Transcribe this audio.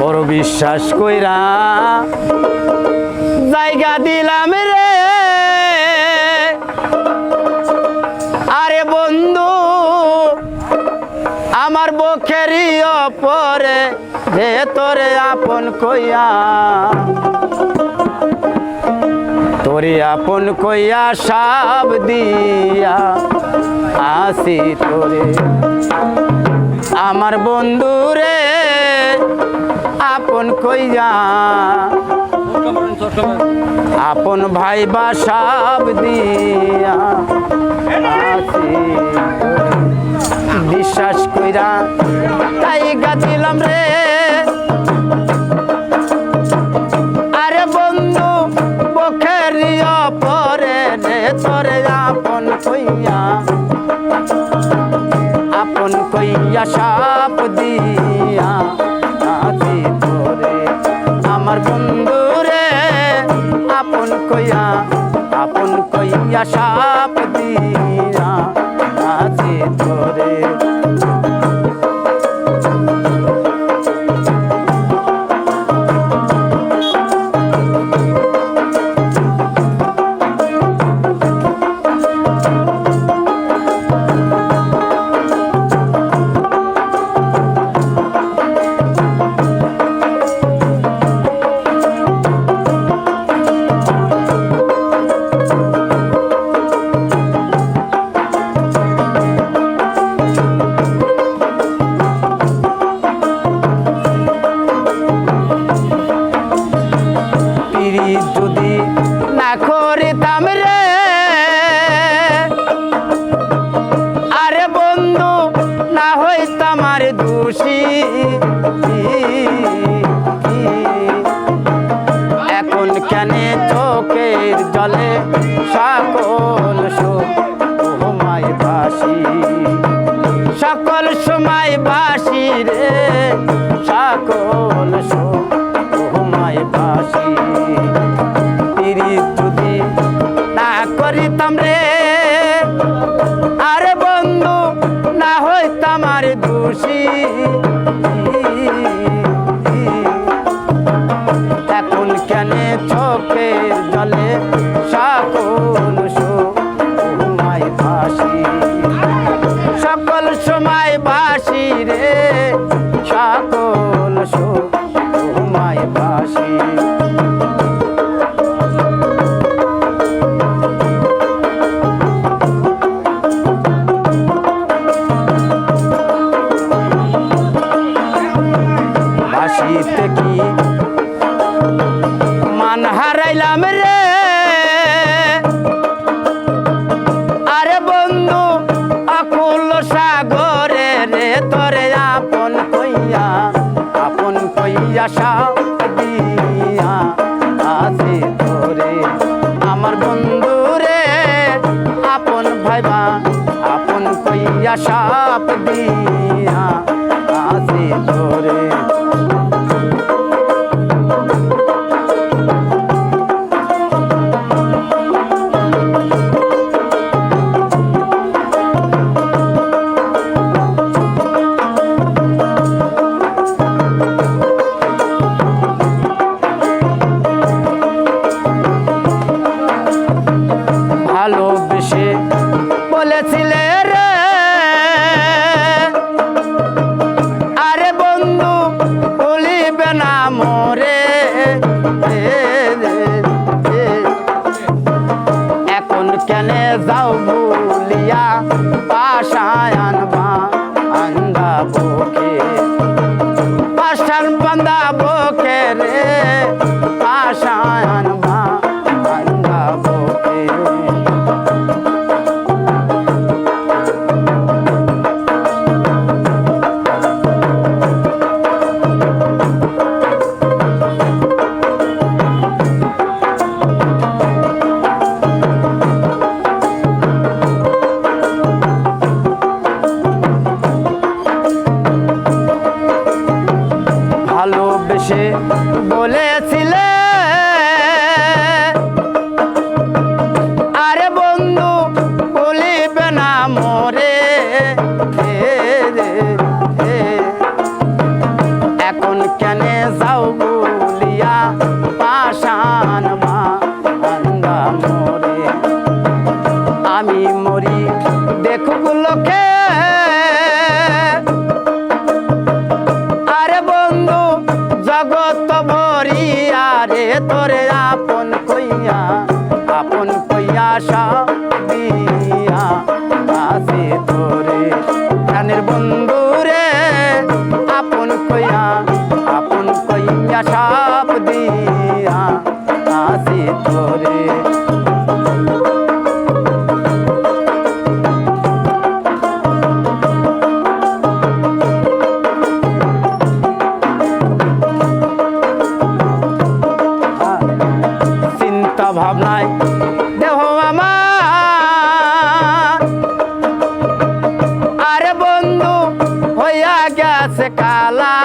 বড় বিশ্বাস কইরা জায়গা দিলাম রে। আরে বন্ধু, আমার বখেরই অপরে ভেতরে আপন কইয়া, তোরে আপন কইয়া সাব দিয়া আসি তোরে। আমার বন্ধু রে আপন কইয়া আপন ভাই বা সাব দিয়া বিশ্বাস কইরা তাই গাছিলাম রে। সাপ দিয়া আছে তোরে যদি না করিতাম রে। আরে বন্ধু, না হইতাম আর দোষী। এখন কেন চোখের জলে সকল সময় বাসি? সকল সময় বাসি রে, সকল সময় বাসি সকল সময় বাসি রে সকল সময় বাসি। বাসিতে কি মান সাপ দিয়া আসি তোরে আমার বন্ধু রে আপন ভাইবা আপন কইয়া সাপ দিয়া। বলেছিলে রে আরে বন্ধু। এখন কেন যাও সে বলেছিল। আরে বন্ধু, বলিবে না মরে। এখন কেন যাও বলিয়া পাশান মা মরে। আমি মরি, দেখুক লোকের তোরে আপন কইয়া আপন কইয়া সব দিয়া আসি তোরে প্রাণের বন্ধু রে আপন কইয়া আপন কইয়া সব দিয়া। আছে তোরে গেছে কালা।